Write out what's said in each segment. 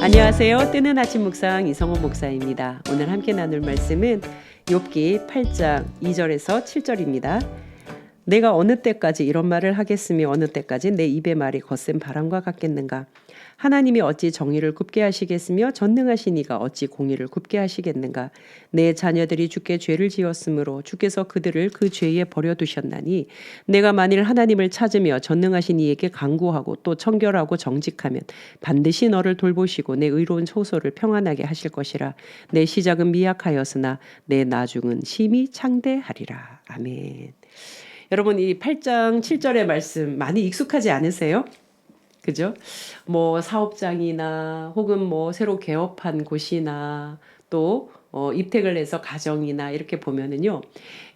안녕하세요. 뜨는 아침 묵상 이성호 목사입니다. 오늘 함께 나눌 말씀은 욥기 8장 2절에서 7절입니다. 내가 어느 때까지 이런 말을 하겠으며 어느 때까지 내 입의 말이 거센 바람과 같겠는가? 하나님이 어찌 정의를 굽게 하시겠으며 전능하신 이가 어찌 공의를 굽게 하시겠는가? 내 자녀들이 주께 죄를 지었으므로 주께서 그들을 그 죄에 버려 두셨나니 내가 만일 하나님을 찾으며 전능하신 이에게 강구하고 또 청결하고 정직하면 반드시 너를 돌보시고 내 의로운 소소를 평안하게 하실 것이라 내 시작은 미약하였으나 내 나중은 심히 창대하리라. 아멘. 여러분 이 8장 7절의 말씀 많이 익숙하지 않으세요? 그죠? 뭐 사업장이나 혹은 뭐 새로 개업한 곳이나 또 어, 입택을 해서 가정이나 이렇게 보면은요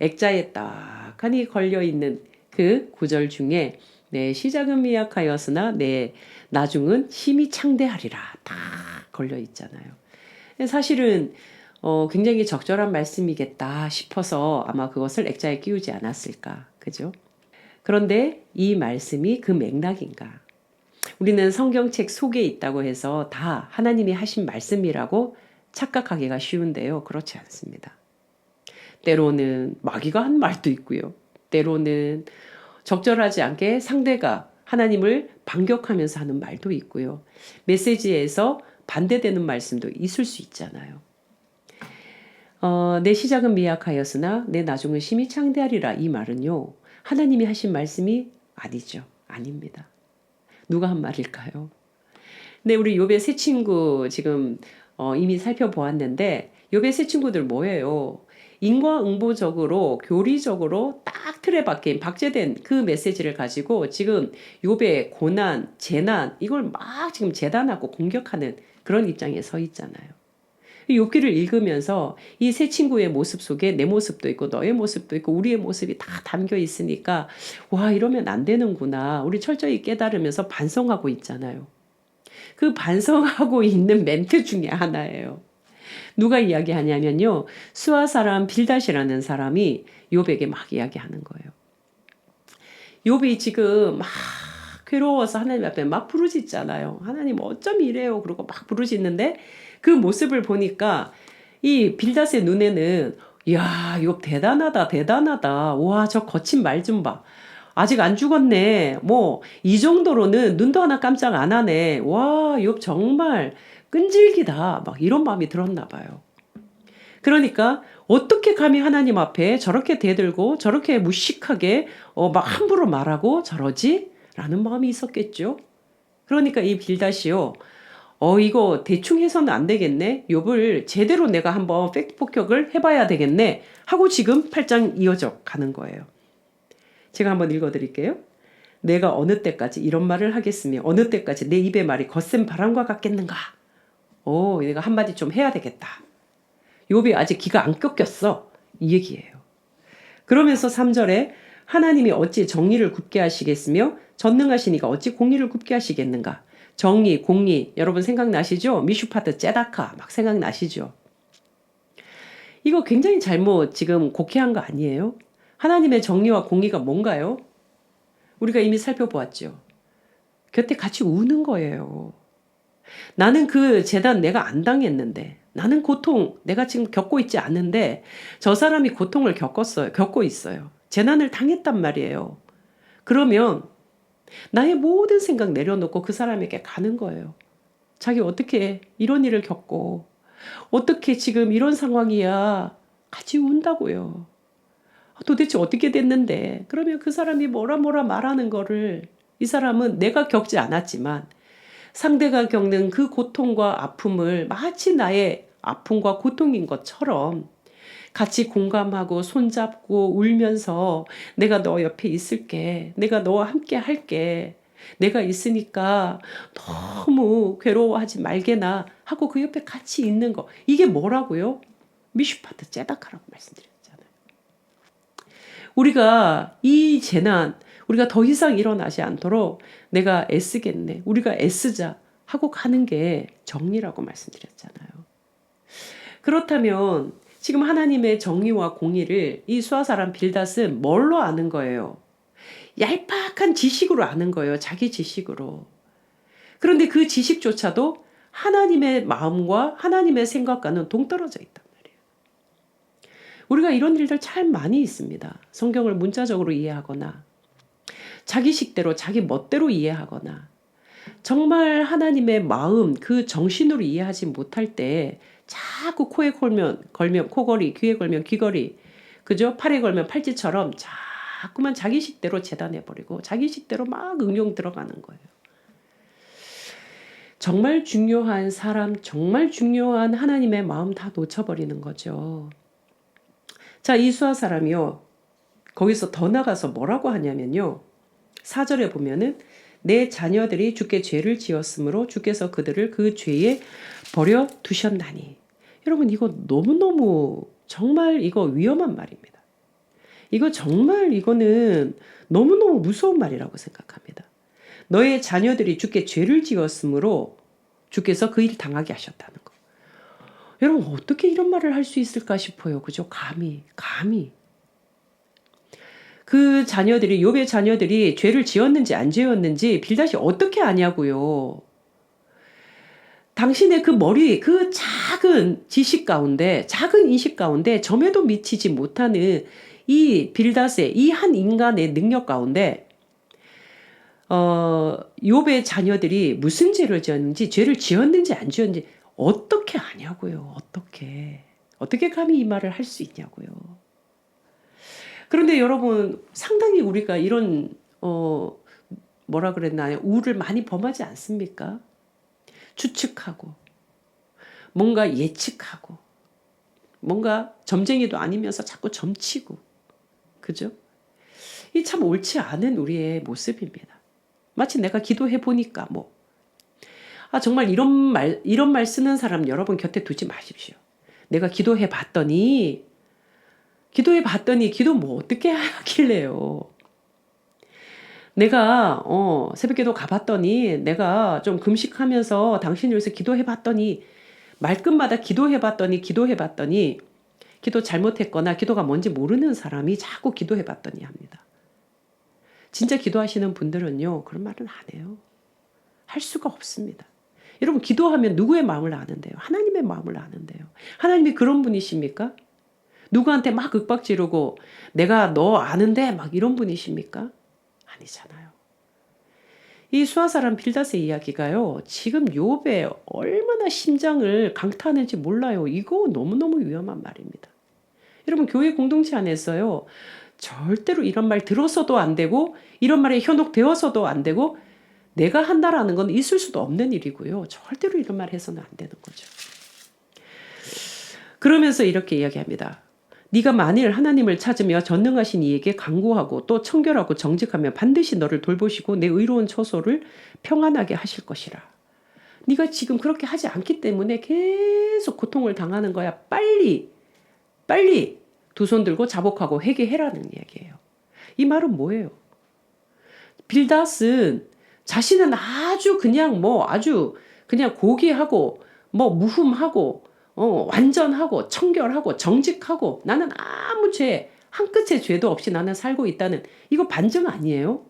액자에 딱하니 걸려 있는 그 구절 중에 내 시작은 미약하였으나 내 나중은 심히 창대하리라 다 걸려 있잖아요. 사실은 어, 굉장히 적절한 말씀이겠다 싶어서 아마 그것을 액자에 끼우지 않았을까, 그죠? 그런데 이 말씀이 그 맥락인가? 우리는 성경책 속에 있다고 해서 다 하나님이 하신 말씀이라고 착각하기가 쉬운데요. 그렇지 않습니다. 때로는 마귀가 한 말도 있고요. 때로는 적절하지 않게 상대가 하나님을 반격하면서 하는 말도 있고요. 메시지에서 반대되는 말씀도 있을 수 있잖아요. 어, 내 시작은 미약하였으나 내 나중은 심히 창대하리라 이 말은요. 하나님이 하신 말씀이 아니죠. 아닙니다. 누가 한 말일까요? 네, 우리 요배 새 친구 지금 어, 이미 살펴보았는데 요배 새 친구들 뭐예요? 인과응보적으로 교리적으로 딱 틀에 박힌 박제된 그 메시지를 가지고 지금 요배 고난, 재난 이걸 막 지금 재단하고 공격하는 그런 입장에 서 있잖아요. 욥기를 읽으면서 이 세 친구의 모습 속에 내 모습도 있고 너의 모습도 있고 우리의 모습이 다 담겨 있으니까 와 이러면 안 되는구나. 우리 철저히 깨달으면서 반성하고 있잖아요. 그 반성하고 있는 멘트 중에 하나예요. 누가 이야기하냐면요. 수아 사람 빌닷이라는 사람이 욥에게 막 이야기하는 거예요. 욥이 지금 막 괴로워서 하나님 앞에 막 부르짖잖아요. 하나님 어쩜 이래요? 그러고 막 부르짖는데 그 모습을 보니까 이 빌닷의 눈에는 야, 이거 대단하다, 대단하다. 와, 저 거친 말 좀 봐. 아직 안 죽었네. 뭐, 이 정도로는 눈도 하나 깜짝 안 하네. 와, 욥 정말 끈질기다. 막 이런 마음이 들었나 봐요. 그러니까 어떻게 감히 하나님 앞에 저렇게 대들고 저렇게 무식하게 어, 막 함부로 말하고 저러지? 라는 마음이 있었겠죠. 그러니까 이 빌다시요. 어 이거 대충 해서는 안 되겠네. 욥을 제대로 내가 한번 팩트 폭격을 해봐야 되겠네. 하고 지금 8장 이어져 가는 거예요. 제가 한번 읽어드릴게요. 내가 어느 때까지 이런 말을 하겠으며 어느 때까지 내 입의 말이 거센 바람과 같겠는가. 오 내가 한마디 좀 해야 되겠다. 욥이 아직 기가 안 꺾였어. 이 얘기예요. 그러면서 3절에 하나님이 어찌 정의를 굽게 하시겠으며 전능하시니까 어찌 공의를 굽게 하시겠는가? 정의, 공의, 여러분 생각나시죠? 미슈파트, 째다카 막 생각나시죠? 이거 굉장히 잘못 지금 곡해한 거 아니에요? 하나님의 정의와 공의가 뭔가요? 우리가 이미 살펴보았죠. 곁에 같이 우는 거예요. 나는 그 재단 내가 안 당했는데, 나는 고통 내가 지금 겪고 있지 않은데, 저 사람이 고통을 겪었어요. 겪고 있어요. 재난을 당했단 말이에요. 그러면 나의 모든 생각 내려놓고 그 사람에게 가는 거예요. 자기 어떻게 이런 일을 겪고 어떻게 지금 이런 상황이야 같이 운다고요. 도대체 어떻게 됐는데 그러면 그 사람이 뭐라 뭐라 말하는 거를 이 사람은 내가 겪지 않았지만 상대가 겪는 그 고통과 아픔을 마치 나의 아픔과 고통인 것처럼 같이 공감하고 손잡고 울면서 내가 너 옆에 있을게. 내가 너와 함께 할게. 내가 있으니까 너무 괴로워하지 말게나 하고 그 옆에 같이 있는 거. 이게 뭐라고요? 미슈파트 제다카라고 말씀드렸잖아요. 우리가 이 재난, 우리가 더 이상 일어나지 않도록 내가 애쓰겠네. 우리가 애쓰자 하고 가는 게 정리라고 말씀드렸잖아요. 그렇다면 지금 하나님의 정의와 공의를 이 수아 사람 빌닷은 뭘로 아는 거예요? 얄팍한 지식으로 아는 거예요. 자기 지식으로. 그런데 그 지식조차도 하나님의 마음과 하나님의 생각과는 동떨어져 있단 말이에요. 우리가 이런 일들 참 많이 있습니다. 성경을 문자적으로 이해하거나 자기 식대로 자기 멋대로 이해하거나 정말 하나님의 마음 그 정신으로 이해하지 못할 때 자꾸 코에 걸면 걸면 코걸이 귀에 걸면 귀걸이 그죠 팔에 걸면 팔찌처럼 자꾸만 자기 식대로 재단해 버리고 자기 식대로 막 응용 들어가는 거예요. 정말 중요한 사람, 정말 중요한 하나님의 마음 다 놓쳐버리는 거죠. 자, 이 수아 사람이요. 거기서 더 나가서 뭐라고 하냐면요. 사절에 보면은 내 자녀들이 주께 죄를 지었으므로 주께서 그들을 그 죄에 버려 두셨나니. 여러분 이거 너무너무 정말 이거 위험한 말입니다. 이거 정말 이거는 너무너무 무서운 말이라고 생각합니다. 너의 자녀들이 주께 죄를 지었으므로 주께서 그 일 당하게 하셨다는 거. 여러분 어떻게 이런 말을 할 수 있을까 싶어요. 그죠? 감히 감히 그 자녀들이 욥의 자녀들이 죄를 지었는지 안 지었는지 빌다시 어떻게 아냐고요. 당신의 그 머리 그 작은 지식 가운데 작은 인식 가운데 점에도 미치지 못하는 이 빌닷의 이 한 인간의 능력 가운데 어 욥의 자녀들이 무슨 죄를 지었는지 죄를 지었는지 안 지었는지 어떻게 아냐고요. 어떻게 어떻게 감히 이 말을 할 수 있냐고요. 그런데 여러분 상당히 우리가 이런 어 뭐라 그랬나요? 우를 많이 범하지 않습니까? 추측하고 뭔가 예측하고 뭔가 점쟁이도 아니면서 자꾸 점치고 그죠? 이 참 옳지 않은 우리의 모습입니다. 마치 내가 기도해 보니까 뭐 아, 정말 이런 말, 이런 말 쓰는 사람 여러분 곁에 두지 마십시오. 내가 기도해 봤더니, 기도해 봤더니, 기도 뭐 어떻게 하길래요. 내가, 어, 새벽 기도 가봤더니, 내가 좀 금식하면서 당신을 위해서 기도해 봤더니, 말끝마다 기도해 봤더니, 기도해 봤더니, 기도 잘못했거나 기도가 뭔지 모르는 사람이 자꾸 기도해 봤더니 합니다. 진짜 기도하시는 분들은요, 그런 말은 안 해요. 할 수가 없습니다. 여러분, 기도하면 누구의 마음을 아는데요? 하나님의 마음을 아는데요. 하나님이 그런 분이십니까? 누구한테 막 윽박 지르고 내가 너 아는데 막 이런 분이십니까? 아니잖아요. 이 수아 사람 빌닷의 이야기가요. 지금 욥의 얼마나 심장을 강타하는지 몰라요. 이거 너무너무 위험한 말입니다. 여러분 교회 공동체 안에서요. 절대로 이런 말 들어서도 안 되고 이런 말에 현혹되어서도 안 되고 내가 한다라는 건 있을 수도 없는 일이고요. 절대로 이런 말 해서는 안 되는 거죠. 그러면서 이렇게 이야기합니다. 네가 만일 하나님을 찾으며 전능하신 이에게 강구하고 또 청결하고 정직하면 반드시 너를 돌보시고 내 의로운 처소를 평안하게 하실 것이라. 네가 지금 그렇게 하지 않기 때문에 계속 고통을 당하는 거야. 빨리 빨리 두 손 들고 자복하고 회개해라는 이야기예요. 이 말은 뭐예요? 빌닷은 자신은 아주 그냥 뭐 아주 그냥 고귀하고 뭐 무흠하고 어 완전하고 청결하고 정직하고 나는 아무 죄한 끗의 죄도 없이 나는 살고 있다는 이거 반증 아니에요?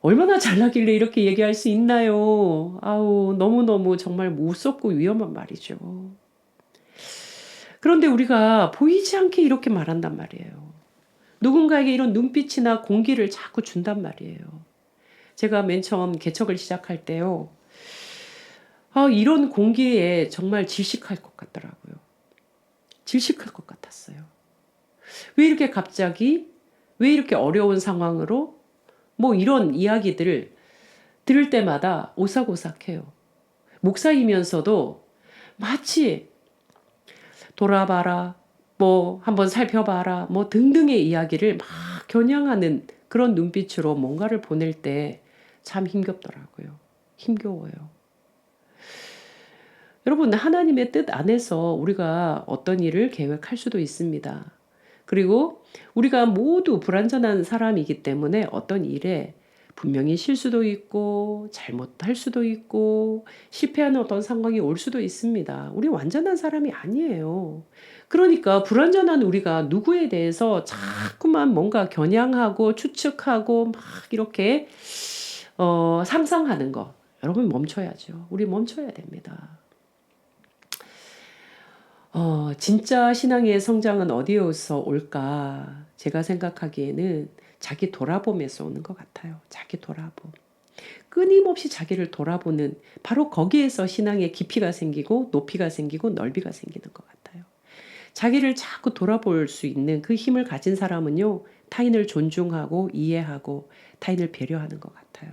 얼마나 잘나길래 이렇게 얘기할 수 있나요? 아우 너무너무 정말 무섭고 위험한 말이죠. 그런데 우리가 보이지 않게 이렇게 말한단 말이에요. 누군가에게 이런 눈빛이나 공기를 자꾸 준단 말이에요. 제가 맨 처음 개척을 시작할 때요. 아, 이런 공기에 정말 질식할 것 같더라고요. 질식할 것 같았어요. 왜 이렇게 갑자기, 왜 이렇게 어려운 상황으로 뭐 이런 이야기들을 들을 때마다 오싹오싹해요. 목사이면서도 마치 돌아봐라, 뭐 한번 살펴봐라, 뭐 등등의 이야기를 막 겨냥하는 그런 눈빛으로 뭔가를 보낼 때 참 힘겹더라고요. 힘겨워요. 여러분, 하나님의 뜻 안에서 우리가 어떤 일을 계획할 수도 있습니다. 그리고 우리가 모두 불완전한 사람이기 때문에 어떤 일에 분명히 실수도 있고 잘못할 수도 있고 실패하는 어떤 상황이 올 수도 있습니다. 우리 완전한 사람이 아니에요. 그러니까 불완전한 우리가 누구에 대해서 자꾸만 뭔가 겨냥하고 추측하고 막 이렇게 어, 상상하는 거 여러분 멈춰야죠. 우리 멈춰야 됩니다. 어, 진짜 신앙의 성장은 어디에서 올까? 제가 생각하기에는 자기 돌아봄에서 오는 것 같아요. 자기 돌아봄. 끊임없이 자기를 돌아보는 바로 거기에서 신앙의 깊이가 생기고 높이가 생기고 넓이가 생기는 것 같아요. 자기를 자꾸 돌아볼 수 있는 그 힘을 가진 사람은요, 타인을 존중하고 이해하고 타인을 배려하는 것 같아요.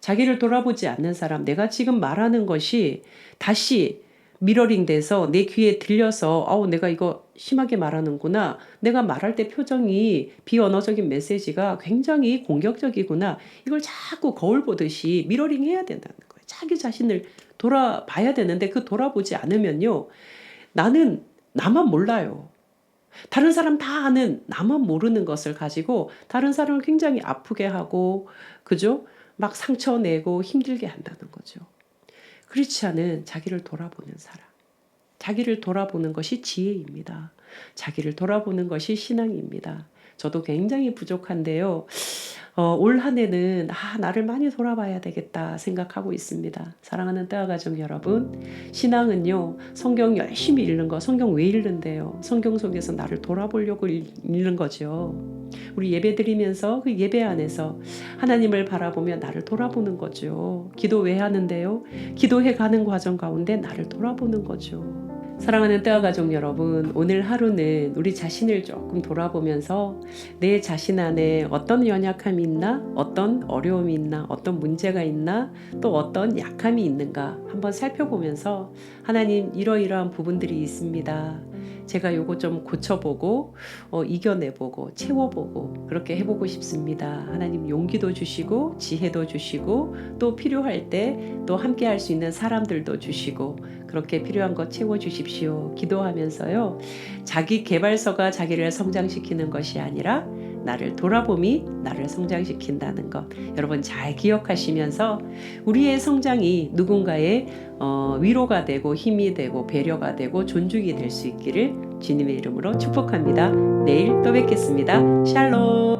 자기를 돌아보지 않는 사람, 내가 지금 말하는 것이 다시 미러링 돼서 내 귀에 들려서 아우 내가 이거 심하게 말하는구나. 내가 말할 때 표정이 비언어적인 메시지가 굉장히 공격적이구나. 이걸 자꾸 거울 보듯이 미러링 해야 된다는 거예요. 자기 자신을 돌아봐야 되는데 그 돌아보지 않으면요. 나는 나만 몰라요. 다른 사람 다 아는 나만 모르는 것을 가지고 다른 사람을 굉장히 아프게 하고 그죠? 막 상처 내고 힘들게 한다는 거죠. 않은 자기를 돌아보는 사람. 자기를 돌아보는 것이 지혜입니다. 자기를 돌아보는 것이 신앙입니다. 저도 굉장히 부족한데요. 어, 올 한해는 아, 나를 많이 돌아봐야 되겠다 생각하고 있습니다. 사랑하는 뜨아 가족 여러분, 신앙은요 성경 열심히 읽는 거, 성경 왜 읽는데요? 성경 속에서 나를 돌아보려고 읽는 거죠. 우리 예배 드리면서 그 예배 안에서 하나님을 바라보며 나를 돌아보는 거죠. 기도 왜 하는데요? 기도해 가는 과정 가운데 나를 돌아보는 거죠. 사랑하는 뜨아 가족 여러분, 오늘 하루는 우리 자신을 조금 돌아보면서 내 자신 안에 어떤 연약함이 있나, 어떤 어려움이 있나, 어떤 문제가 있나, 또 어떤 약함이 있는가 한번 살펴보면서 하나님 이러이러한 부분들이 있습니다. 제가 요거 좀 고쳐보고 어, 이겨내보고 채워보고 그렇게 해보고 싶습니다. 하나님 용기도 주시고 지혜도 주시고 또 필요할 때 또 함께 할 수 있는 사람들도 주시고 그렇게 필요한 것 채워주십시오. 기도하면서요. 자기 개발서가 자기를 성장시키는 것이 아니라 나를 돌아봄이 나를 성장시킨다는 것 여러분 잘 기억하시면서 우리의 성장이 누군가의 어, 위로가 되고 힘이 되고 배려가 되고 존중이 될 수 있기를 주님의 이름으로 축복합니다. 내일 또 뵙겠습니다. 샬롬